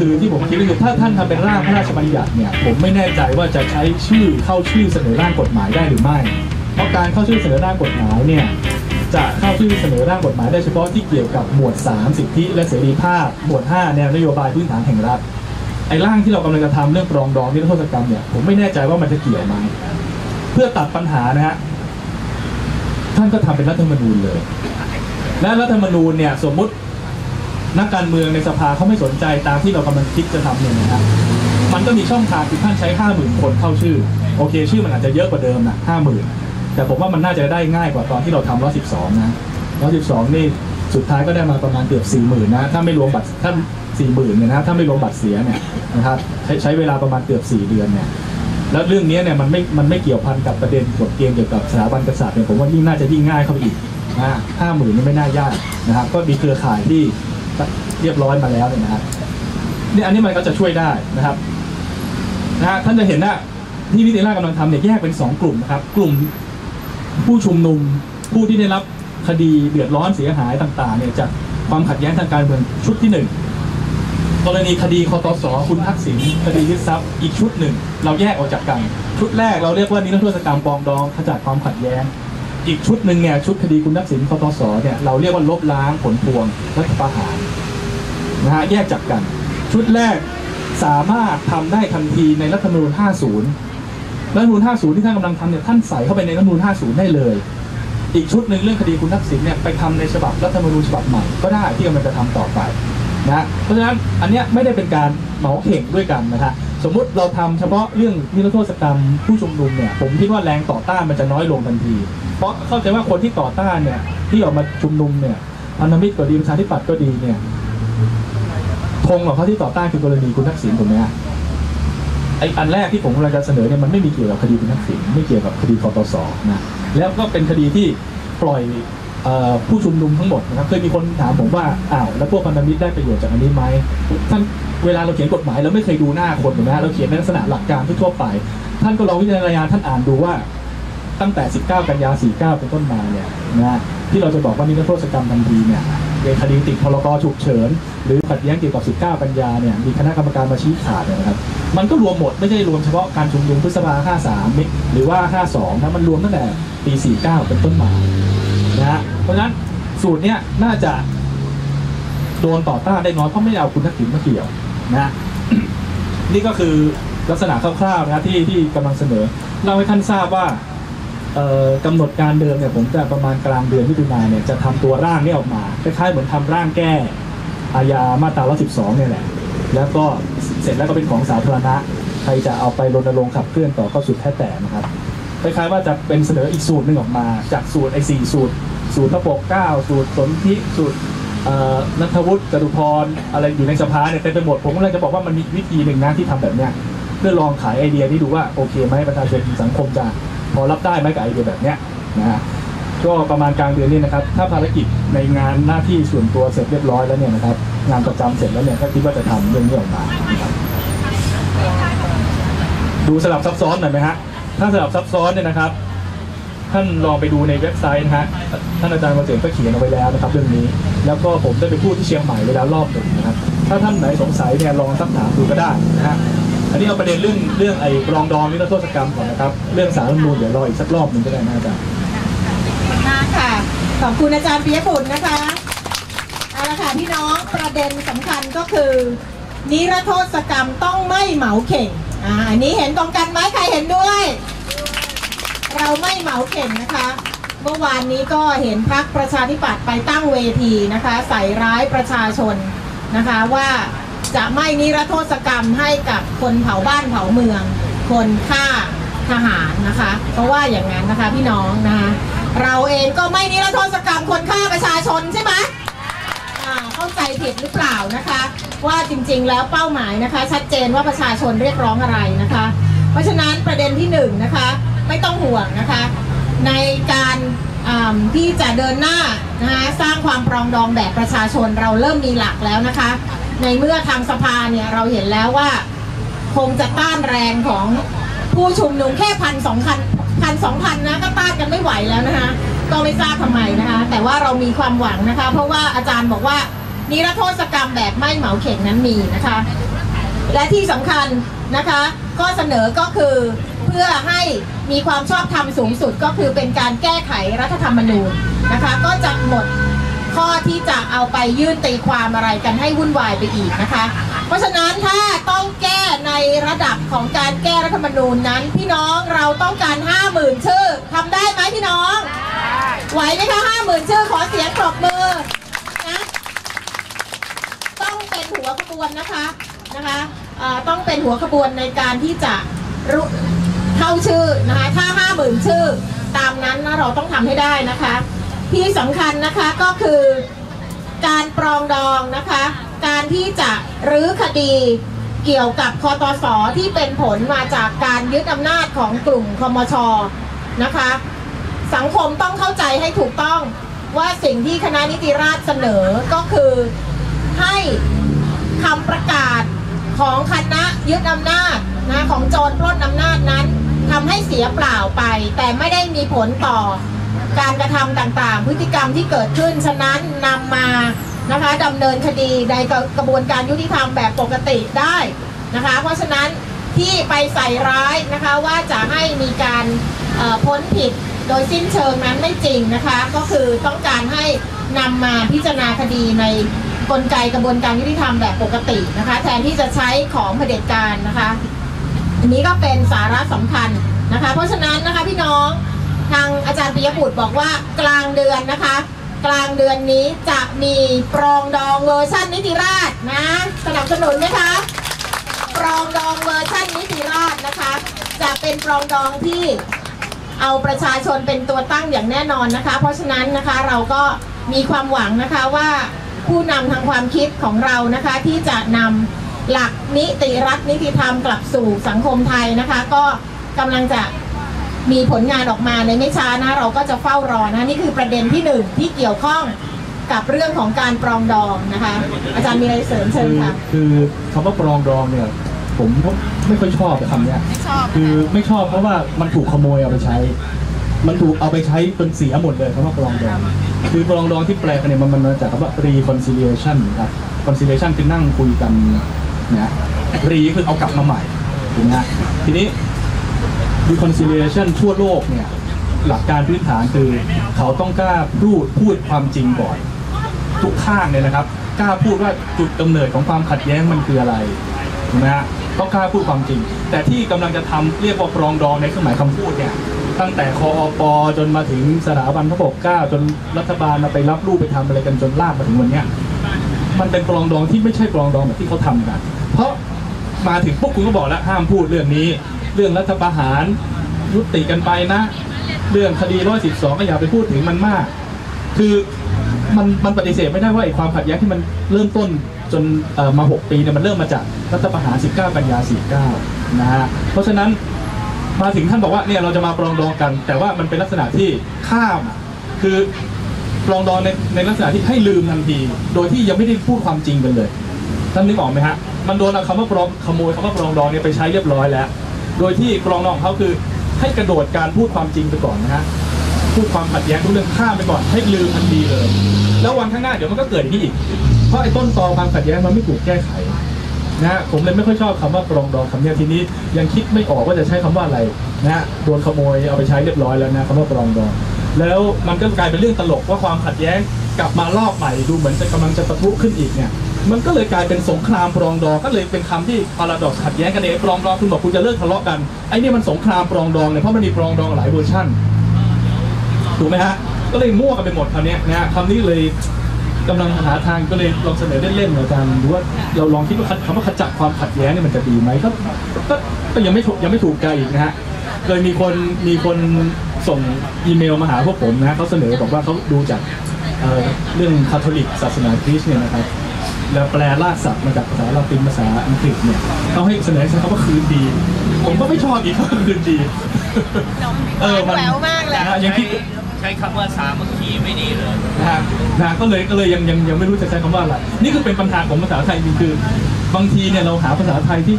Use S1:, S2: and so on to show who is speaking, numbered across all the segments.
S1: คือที่ผมคิดก็คือถ้าท่านทำเป็นร่างพระราชบัญญัติเนี่ยผมไม่แน่ใจว่าจะใช้ชื่อเข้าชื่อเสนอร่างกฎหมายได้หรือไม่ เพราะการเข้าชื่อเสนอร่างกฎหมายเนี่ยจะเข้าชื่อเสนอร่างกฎหมายได้เฉพาะที่เกี่ยวกับหมวด 3 สิทธิและเสรีภาพ หมวด 5 แนวนโยบายพื้นฐานแห่งรัฐไอ้ร่างที่เรากำลังจะทำเรื่องปรองดองนิรโทษกรรมเนี่ยผมไม่แน่ใจว่ามันจะเกี่ยวไหมเพื่อตัดปัญหานะฮะท่านก็ทำเป็นรัฐธรรมนูญเลย และรัฐธรรมนูญเนี่ยสมมุติ นักการเมืองในสภาเขาไม่สนใจตามที่เรากำลังคิดจะทำเนี่ยนะครับมันก็มีช่องทางคือท่านใช้ห้าหมื่นคนเข้าชื่อ โอเค ชื่อมันอาจจะเยอะกว่าเดิมนะห้าหมื่นแต่ผมว่ามันน่าจะได้ง่ายกว่าตอนที่เราทำร้อยสิบสองนะร้อยสิบสองนี่สุดท้ายก็ได้มาประมาณเกือบสี่หมื่นนะถ้าไม่รวมบัตรถ้าสี่หมื่นเนี่ยนะถ้าไม่รวมบัตรเสียเนี่ยนะครับใช้ใช้เวลาประมาณเกือบสี่เดือนเนี่ยแล้วเรื่องนี้เนี่ยมันไม่มันไม่เกี่ยวพันกับประเด็นกฎเกณฑ์เกี่ยวกับสถาบันกษัตริย์เนี่ยผมว่ายิ่งน่าจะยิ่งง่ายเข้าไปอีกนะห้าหมื่นนี่ไม่น่ายากนะครับก็มีเครือข่ายที่ เรียบร้อยมาแล้วเนี่ยนะครับเนี่ยอันนี้มันก็จะช่วยได้นะครับนะฮะท่านจะเห็นว่าที่วิทยาลัยกำลังทำเนี่ยแยกเป็นสองกลุ่มนะครับ กลุ่มผู้ชุมนุมผู้ที่ได้รับคดีเดือดร้อนเสียหายต่างๆเนี่ยจากความขัดแย้งทางการเมืองชุดที่หนึ่งกรณีคดีคอตสคุณทักษิณคดียึดทรัพย์อีกชุดหนึ่ง เราแยกออกจากกัน ชุดแรกเราเรียกว่านิรโทษกรรมปองดองขจัดความขัดแย้ง อีกชุดหนึ่งเนี่ยชุดคดีคุณทักษิณคอตสเนี่ยเราเรียกว่าลบล้างผลพวงรัฐประหาร นะฮะแยกจากกัน ชุดแรกสามารถทำได้ทันทีในรัฐธรรมนูญ 50 รัฐธรรมนูญ 50 ที่ท่านกำลังทำเนี่ยท่านใส่เข้าไปในรัฐธรรมนูญ 50 ได้เลย อีกชุดหนึ่งเรื่องคดีคุณทักษิณเนี่ยไปทำในฉบับรัฐธรรมนูญฉบับใหม่ก็ได้ที่กำลังจะทำต่อไปนะเพราะฉะนั้นอันเนี้ยไม่ได้เป็นการเหมาเข่งด้วยกันนะฮะสมมุติเราทำเฉพาะเรื่องนิรโทษกรรมผู้ชุมนุมเนี่ยผมคิดว่าแรงต่อต้านมันจะน้อยลงทันที เพราะเข้าใจว่าคนที่ต่อต้านเนี่ยที่ออกมาชุมนุมเนี่ยพันธมิตรก็ดีประชาธิปัตย์ก็ดีเนี่ย ธงของเขาที่ต่อต้านคือกรณีคุณทักษิณถูกไหมฮะไออันแรกที่ผมกำลังจะเสนอเนี่ยมันไม่มีเกี่ยวกับคดีคุณทักษิณไม่เกี่ยวกับคดีคอตสนะแล้วก็เป็นคดีที่ปล่อยออผู้ชุมนุมทั้งหมดนะครับเคยมีคนถามผมว่าอ้าวแล้วพวกพันธมิตรได้ประโยชน์จากอันนี้ไหมท่านเวลาเราเขียนกฎหมายเราไม่เคยดูหน้าคนถูกไหมเราเขียนในลักษณะหลักการทั่วไป ท่านก็ลองวิจารณญาณท่านอ่านดูว่า ตั้งแต่ 19 กันยา 49 เป็นต้นมาเนี่ยนะที่เราจะบอกว่านิรโทษกรรมทันทีเนี่ยในคดีติดพรกฉุกเฉิน หรือขัดแย้งเกี่ยวกับ 19 กันยาเนี่ยมีคณะกรรมการมาชี้ขาดนะครับ มันก็รวมหมดไม่ใช่รวมเฉพาะการชุมนุมพฤษภา 53 หรือว่า 52 นะมันรวมตั้งแต่ปี 49 เป็นต้นมานะฮะเพราะฉะนั้นสูตรเนี้ยน่าจะโดนต่อต้านได้น้อยเพราะไม่เอาคุณทักษิณมาเกี่ยวนะนี่ก็คือลักษณะคร่าวๆนะที่ที่กำลังเสนอเล่าให้ท่านทราบว่า กำหนดการเดิมเนี่ยผมจะประมาณกลางเดือนมิถุนายนเนี่ยจะทำตัวร่างนี้ออกมาคล้ายๆเหมือนทำร่างแก้อาญามาตรา112เนี่ยแหละแล้วก็เสร็จแล้วก็เป็นของสาธารณะใครจะเอาไปรณรงค์ขับเคลื่อนต่อก็สุดแท้แต่นะครับคล้ายๆว่าจะเป็นเสนออีกสูตรหนึ่งออกมา จากสูตรไอ้สี่สูตร สูตรพระปกเก้าสูตรสนธิสูตรนัทวุฒิจตุพรอะไรอยู่ในสภาเนี่ยเต็มไปหมดผมก็เลยจะบอกว่ามันมีวิธีหนึ่งนะที่ทำแบบเนี้ยเพื่อลองขายไอเดียนี้ดูว่าโอเคไหมประชาชนสังคมจะ พอรับได้ไหมกับไอเดียแบบเนี้ยนะฮะก็ประมาณกลางเดือนนี้นะครับ ถ้าภารกิจในงานหน้าที่ส่วนตัวเสร็จเรียบร้อยแล้วเนี่ยนะครับ งานประจำเสร็จแล้วเนี่ยก็คิดว่าจะทำเรื่องนี้ออกมานะครับดูสลับซับซ้อนหน่อยไหมฮะ ถ้าสลับซับซ้อนเนี่ยนะครับ ท่านลองไปดูในเว็บไซต์นะฮะ ท่านอาจารย์เกษมก็เขียนเอาไว้แล้วนะครับเรื่องนี้ แล้วก็ผมได้ไปพูดที่เชียงใหม่ไว้แล้วรอบหนึ่งนะครับ ถ้าท่านไหนสงสัยเนี่ยลองสักถามดูก็ได้นะฮะ อันนี้เอาประเด็นเรื่องเรื่องไอ้รองดองนิรโทษกรรมก่อนนะครับ เรื่องสารรัฐธรรมนูญเดี๋ยวรออีกสักรอบหนึ่งก็ได้นะอาจารย์
S2: มากค่ะ ขอบคุณอาจารย์ปิยบุตรนะคะเอาละค่ะพี่น้องประเด็นสำคัญก็คือ นิรโทษกรรมต้องไม่เหมาเข่งอ่าอันนี้เห็นตรงกันไหมใครเห็นด้วย เราไม่เหมาเข่งนะคะ เมื่อวานนี้ก็เห็นพักประชาธิปัตย์ไปตั้งเวทีนะคะ ใส่ร้ายประชาชนนะคะว่า จะไม่นิรโทษกรรมให้กับคนเผาบ้านเผาเมือง คนฆ่าทหารนะคะ เพราะว่าอย่างนั้นนะคะพี่น้องนะคะเราเองก็ไม่นิรโทษกรรมคนฆ่าประชาชนใช่ไหมเข้าใจผิดหรือเปล่านะคะ ว่าจริงๆแล้วเป้าหมายนะคะ ชัดเจนว่าประชาชนเรียกร้องอะไรนะคะ เพราะฉะนั้นประเด็นที่หนึ่งนะคะไม่ต้องห่วงนะคะ ในการที่จะเดินหน้านะคะสร้างความปรองดองแบบประชาชนเราเริ่มมีหลักแล้วนะคะ ในเมื่อทางสภาเนี่ยเราเห็นแล้วว่า คงจะต้านแรงของผู้ชุมนุมแค่พันสองพันพันสองพันนะก็ต้านกันไม่ไหวแล้วนะคะก็ไม่ทราบทำไมนะคะ แต่ว่าเรามีความหวังนะคะ เพราะว่าอาจารย์บอกว่านิรโทษกรรมแบบไม่เหมาเข่งนั้นมีนะคะ และที่สำคัญนะคะข้อเสนอก็คือเพื่อให้มีความชอบธรรมสูงสุดก็คือเป็นการแก้ไขรัฐธรรมนูญนะคะ ก็จะหมด ข้อที่จะเอาไปยื่นตีความอะไรกันให้วุ่นวายไปอีกนะคะ เพราะฉะนั้นถ้าต้องแก้ในระดับของการแก้รัฐธรรมนูญนั้น พี่น้องเราต้องการ 50,000 ชื่อทำได้ไหมพี่น้อง ไหวไหมคะ50,000ชื่อขอเสียงปรบมือนะต้องเป็นหัวขบวนนะคะนะคะต้องเป็นหัวขบวนในการที่จะรุเข้าชื่อนะคะถ้าห้าหมื่นชื่อตามนั้นนะเราต้องทำให้ได้นะคะ ที่สำคัญนะคะก็คือการปรองดองนะคะ การที่จะรื้อคดีเกี่ยวกับคอตสที่เป็นผลมาจากการยึดอำนาจของกลุ่มคมชนะคะ สังคมต้องเข้าใจให้ถูกต้องว่าสิ่งที่คณะนิติราษฎรเสนอก็คือให้คำประกาศของคณะยึดอำนาจนะของโจรปล้นอำนาจนั้นทำให้เสียเปล่าไป แต่ไม่ได้มีผลต่อ การกระทำต่างๆ พฤติกรรมที่เกิดขึ้น ฉะนั้นนำมานะคะดำเนินคดีในกระบวนการยุติธรรมแบบปกติได้นะคะ เพราะฉะนั้นที่ไปใส่ร้ายนะคะว่าจะให้มีการพ้นผิดโดยสิ้นเชิงนั้นไม่จริงนะคะ ก็คือต้องการให้นำมาพิจารณาคดีในกลไกกระบวนการยุติธรรมแบบปกตินะคะ แทนที่จะใช้ของเผด็จการนะคะ อันนี้ก็เป็นสาระสำคัญนะคะ เพราะฉะนั้นนะคะพี่น้อง ทางอาจารย์ปิยบุตรบอกว่ากลางเดือนนะคะ กลางเดือนนี้จะมีปรองดองเวอร์ชันนิติราษฎร์นะสนับสนุนไหมคะปรองดองเวอร์ชันนิติราษฎร์นะคะ จะเป็นปรองดองที่เอาประชาชนเป็นตัวตั้งอย่างแน่นอนนะคะ เพราะฉะนั้นนะคะเราก็มีความหวังนะคะว่าผู้นำทางความคิดของเรานะคะที่จะนำหลักนิติรัฐนิติธรรมกลับสู่สังคมไทยนะคะ ก็กำลังจะ มีผลงานออกมาในไม่ช้านะเราก็จะเฝ้ารอนะนี่คือประเด็นที่หนึ่งที่เกี่ยวข้องกับเรื่องของการปรองดองนะคะ อาจารย์มีอะไรเสริมเชิญ
S1: คือ
S2: ค่ะ
S1: คือคำว่าปรองดองเนี่ย ผมไม่ค่อยชอบคำเนี้ย
S2: ไม่ชอบ
S1: คือไม่ชอบเพราะว่ามันถูกขโมยเอาไปใช้ มันถูกเอาไปใช้จนเสียหมดเลยคำว่าปรองดอง คือปรองดองที่แปลกันเนี่ยมันมันมาจากคำว่า reconciliation ครับ conciliation คือนั่งคุยกันนะ re คือเอากลับมาใหม่ถูกไหมฮะทีนี้ reconciliation ทั่วโลกเนี่ยหลักการพื้นฐานคือ เขาต้องกล้าพูดพูดความจริงก่อน ทุกข้างเลยนะครับ กล้าพูดว่าจุดกำเนิดของความขัดแย้งมันคืออะไรถูกไหมฮะต้องกล้าพูดความจริง แต่ที่กำลังจะทำเรียกว่าปรองดองในเครื่องหมายคำพูดเนี่ยตั้งแต่คออปจนมาถึงสถาบันพระปกเก้าจนรัฐบาลมาไปรับลูกไปทำอะไรกันจนลากมาถึงวันเนี้ยมันเป็นปรองดองที่ไม่ใช่ปรองดองแบบที่เขาทำกัน เพราะมาถึงพวกคุณก็บอกแล้วห้ามพูดเรื่องนี้ เรื่องรัฐประหารยุติกันไปนะ เรื่องคดีร้อยสิบสองก็อย่าไปพูดถึงมันมาก คือมันมันปฏิเสธไม่ได้ว่าไอ้ความขัดแย้งที่มันเริ่มต้นจนมา 6 ปีเนี่ยมันเริ่มมาจากรัฐประหาร 19 กันยา 49 นะฮะ เพราะฉะนั้นมาถึงท่านบอกว่าเนี่ยเราจะมาปรองดองกัน แต่ว่ามันเป็นลักษณะที่ข้ามคือปรองดองในในลักษณะที่ให้ลืมทันที โดยที่ยังไม่ได้พูดความจริงกันเลยท่านนึกออกไหมฮะ มันโดนเอาคำว่าปรองขโมยคำว่าปรองดองเนี่ยไปใช้เรียบร้อยแล้ว โดยที่ปรองดองเขาคือให้กระโดดการพูดความจริงไปก่อนนะฮะพูดความขัดแย้งทุกเรื่องข้ามไปก่อนให้ลืมทันทีเลย แล้ววันข้างหน้าเดี๋ยวมันก็เกิดอย่างนี้อีกเพราะไอ้ต้นตอความขัดแย้งมันไม่ถูกแก้ไขนะฮะผมเลยไม่ค่อยชอบคำว่าปรองดองคำนี้ทีนี้ยังคิดไม่ออกว่าจะใช้คำว่าอะไรนะฮะโดนขโมยเอาไปใช้เรียบร้อยแล้วนะคำว่าปรองดอง แล้วมันก็กลายเป็นเรื่องตลกว่าความขัดแย้ง กลับมารอบใหม่ดูเหมือนจะกำลังจะปะทุขึ้นอีกเนี่ยมันก็เลยกลายเป็นสงครามปรองดองก็เลยเป็นคำที่พาราดอกขัดแย้งกันเองปรองดองคุณบอกคุณจะเลิกทะเลาะกันไอ้นี่มันสงครามปรองดองเนี่ยเพราะมันมีปรองดองหลายเวอร์ชันถูกไหมฮะก็เลยมั่วกันไปหมดคำนี้นะคำนี้เลยกำลังหาทางก็เลยลองเสนอเล่นๆอาจารย์ดูว่าเราลองคิดว่าคำว่าขจัดความขัดแย้งเนี่ยมันจะดีไหมก็ก็ก็ยังไม่ถูกยังไม่ถูกใจอีกนะฮะเคยมีคนมีคนส่งอีเมลมาหาพวกผมนะเขาเสนอบอกว่าเขาดูจาก เอ่อเรื่องคาทอลิกศาสนาคริสต์เนี่ยนะครับแล้วแปลรากศัพท์มาจากภาษาลาตินภาษาอังกฤษเนี่ยเขาให้เสนอใช้คำว่าคืนดี ผมก็ไม่ชอบอีกคำว่าคืนดี
S2: แหววมากเลย
S1: นะฮะยังคิด
S3: ใช้คำว่าสามัคคีไม่ดีเลย
S1: นะฮะนะฮะก็เลยก็เลยยังยังยังไม่รู้จะใช้คำว่าอะไรนี่คือเป็นปัญหาของภาษาไทยจริงๆคือบางทีเนี่ยเราหาภาษาไทยที่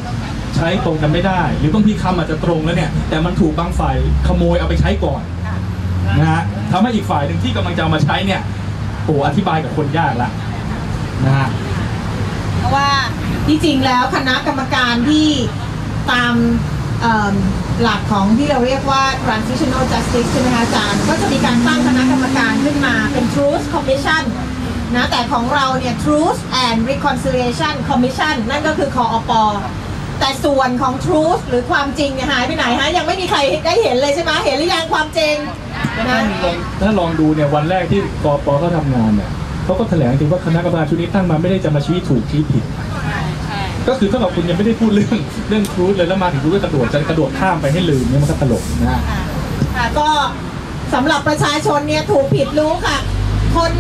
S1: ใช้ตรงกันไม่ได้ หรือบางทีคำอาจจะตรงแล้วเนี่ย แต่มันถูกบางฝ่ายขโมยเอาไปใช้ก่อนนะฮะทำให้อีกฝ่ายหนึ่งที่กำลังจะเอามาใช้เนี่ย โอ้อธิบายกับคนยากละนะฮะ
S2: เพราะว่าที่จริงแล้วคณะกรรมการที่ตามหลักของที่เราเรียกว่า transitional justice ใช่ไหมคะอาจารย์ ก็จะมีการตั้งคณะกรรมการขึ้นมาเป็น truth commission นะแต่ของเราเนี่ย truth and reconciliation commission นั่นก็คือคออปแต่ส่วนของ truth หรือความจริงเนี่ยหายไปไหนฮะยังไม่มีใครได้เห็นเลยใช่ไหมเห็นหรือยังความจริงน
S1: ถ้าลองดูเนี่ยวันแรกที่กปเขาทำงานเนี่ยเขาก็แถลงถึงว่าคณะกรรมการชุดนี้ตั้งมาไม่ได้จะมาชี้ถูกชี้ผิด ก็คือถ้ากับคุณยังไม่ได้พูดเรื่องเรื่องครูดเลยแล้วมาถึงครูดก็กระโดดจะกระโดดข้ามไปให้ลืมเนี่ยมันก็ตลกนะฮะ
S2: ค่ะค่ะก็สำหรับประชาชนเนี่ยถูกผิดรู้ค่ะ คน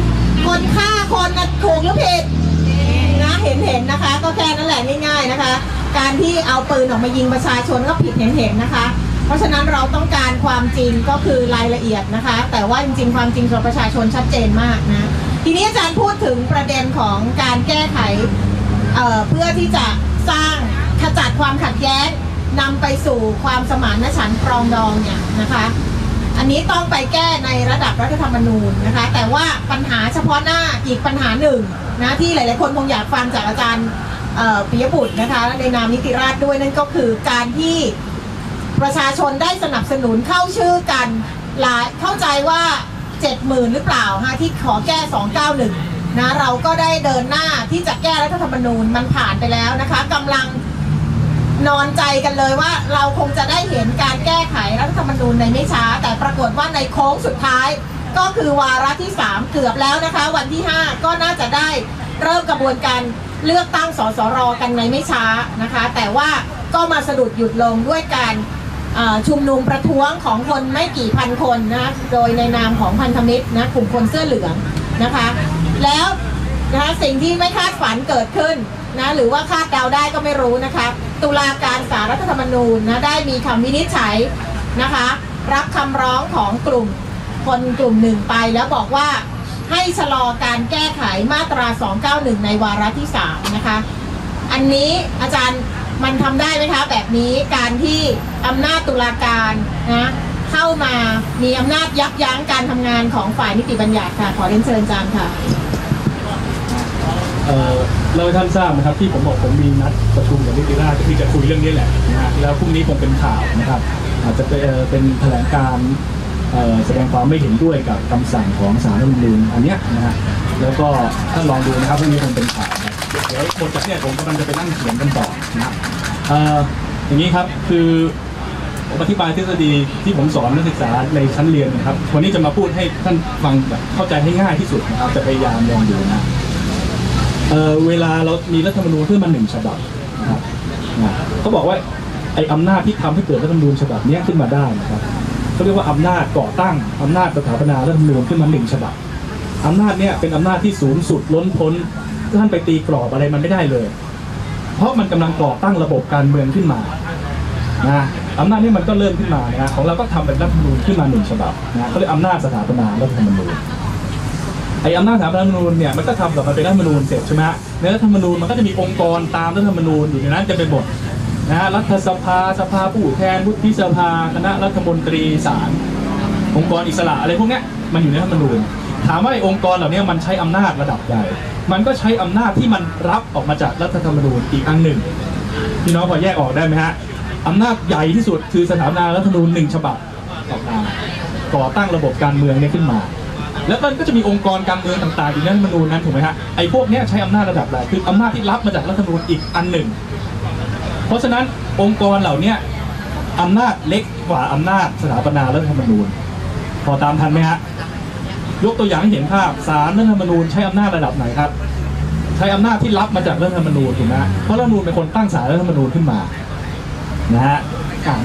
S2: คนฆ่าคนนะถูกหรือผิดนะเห็นเห็นนะคะ ก็แค่นั้นแหละง่ายๆนะคะ การที่เอาปืนออกมายิงประชาชนก็ผิดเห็นเห็นนะคะเพ ราะฉะนั้นเราต้องการความจริงก็คือรายละเอียดนะคะ แต่ว่าจริงๆ ความจริงสำหรับประชาชนชัดเจนมากนะ ทีนี้อาจารย์พูดถึงประเด็นของการแก้ไขเเพื่อที่จะสร้างขจัดความขัดแย้งนำไปสู่ความสมานฉันท์ปรองดองเนี่ยนะคะ อันนี้ต้องไปแก้ในระดับรัฐธรรมนูญนะคะ แต่ว่าปัญหาเฉพาะหน้าอีกปัญหาหนึ่งนะที่หลายๆคนคงอยากฟังจากอาจารย์ปิยบุตรนะคะในนามนิติราชด้วยนั่นก็คือการที่ ประชาชนได้สนับสนุนเข้าชื่อกันหลายเข้าใจว่า70,000หรือเปล่าฮะที่ขอแก้ 291 นะเราก็ได้เดินหน้าที่จะแก้รัฐธรรมนูญมันผ่านไปแล้วนะคะกำลังนอนใจกันเลยว่าเราคงจะได้เห็นการแก้ไขรัฐธรรมนูญในไม่ช้า แต่ปรากฏว่าในโค้งสุดท้าย ก็คือวาระที่ 3 เกือบแล้วนะคะ วันที่ 5 ก็น่าจะได้เริ่มกระบวนการเลือกตั้งสสรกันในไม่ช้านะคะ แต่ว่าก็มาสะดุดหยุดลงด้วยการ ชุมนุมประท้วงของคนไม่กี่พันคนนะโดยในนามของพันธมิตรนะกลุ่มคนเสื้อเหลืองนะคะ แล้วนะคะสิ่งที่ไม่คาดฝันเกิดขึ้นนะหรือว่าคาดเดาได้ก็ไม่รู้นะคะตุลาการสารรัฐธรรมนูญนะได้มีคำวินิจฉัยนะคะ รับคำร้องของกลุ่มคนกลุ่มหนึ่งไปแล้วบอกว่าให้ชะลอการแก้ไขมาตรา 291 ในวาระที่ 3 นะคะ อันนี้อาจารย์ มันทำได้ไหมคะ แบบนี้การที่อำนาจตุลาการนะเข้ามามีอำนาจยับยั้งการทำงานของฝ่ายนิติบัญญัติค่ะ ขอเรียนเชิญอาจารย์ค่ะ
S1: เราท่านทราบนะครับที่ผมบอกผมมีนัดประชุมกับนิติราชที่จะคุยเรื่องนี้แหละนะฮะแล้วพรุ่งนี้คงเป็นข่าวนะครับ อาจจะเป็นแถลงการ์แสดงความไม่เห็นด้วยกับคำสั่งของศาลรัฐธรรมนูญอันเนี้ยนะฮะแล้วก็ท่านลองดูนะครับพรุ่งนี้คงเป็นข่าวนะ เดี๋ยวคนจากเนี่ยผมกำลังจะไปนั่งเขียนกันต่อนะครับเอ่ออย่างนี้ครับคือผมอธิบายทฤษฎีที่ผมสอนนักศึกษาในชั้นเรียนนะครับ วันนี้จะมาพูดให้ท่านฟังแบบเข้าใจให้ง่ายที่สุดนะครับ จะพยายามลองดูนะเออเวลาเรามีรัฐธรรมนูญขึ้นมาหนึ่งฉบับนะครับนะเขาบอกว่าไอ้อำนาจที่ทำให้เกิดรัฐธรรมนูญฉบับนี้ขึ้นมาได้นะครับเขาเรียกว่าอำนาจก่อตั้งอำนาจสถาปนารัฐธรรมนูญขึ้นมาหนึ่งฉบับอำนาจเนี้ยเป็นอำนาจที่สูงสุดล้นพ้น ท่านไปตีกรอบอะไรมันไม่ได้เลย เพราะมันกำลังก่อตั้งระบบการเมืองขึ้นมานะอำนาจนี้มันก็เริ่มขึ้นมานะของเราก็ทำเป็นรัฐธรรมนูญขึ้นมาหนึ่งฉบับนะเขาเรียกอำนาจสถาปนารัฐธรรมนูญไอ้อำนาจสถาปนารัฐธรรมนูญเนี่ยมันก็ทำกับมันเป็นรัฐธรรมนูญเสร็จใช่ไหมในรัฐธรรมนูญมันก็จะมีองค์กรตามรัฐธรรมนูญอยู่ในนั้นจะเป็นหมดนะรัฐสภาสภาผู้แทนวุฒิสภาคณะรัฐมนตรีศาลองค์กรอิสระอะไรพวกนี้มันอยู่ในรัฐธรรมนูญถามว่าไอ้องค์กรเหล่านี้มันใช้อำนาจระดับใหญ่ มันก็ใช้อำนาจที่มันรับออกมาจากรัฐธรรมนูญอีกอันหนึ่งพี่น้องพอแยกออกได้ไหมฮะอำนาจใหญ่ที่สุดคือสถาปนารัฐธรรมนูญหนึ่งฉบับออกมาก่อตั้งระบบการเมืองเนี้ขึ้นมา แล้วมันก็จะมีองค์กรการเมืองต่างๆอยู่ในรัฐธรรมนูญนั้นถูกไหมฮะไอ้พวกเนี้ยใช้อำนาจระดับไหนคืออำนาจที่รับมาจากรัฐธรรมนูญอีกอันหนึ่ง เพราะฉะนั้นองค์กรเหล่านี้อำนาจเล็กกว่าอำนาจสถาปนารัฐธรรมนูญ พอตามทันไหมฮะ ยกตัวอย่างให้เห็นภาพสารรัฐธรรมนูญใช้อำนาจระดับไหนครับ ใช้อำนาจที่รับมาจากรัฐธรรมนูญถูกไหมเพราะรัฐธรรมนูญเป็นคนตั้งสารรัฐธรรมนูญขึ้นมานะฮะ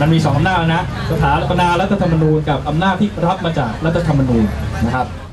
S1: มันมีสองอำนาจนะสถาปนารัฐธรรมนูญกับอำนาจที่รับมาจากรัฐธรรมนูญนะครับ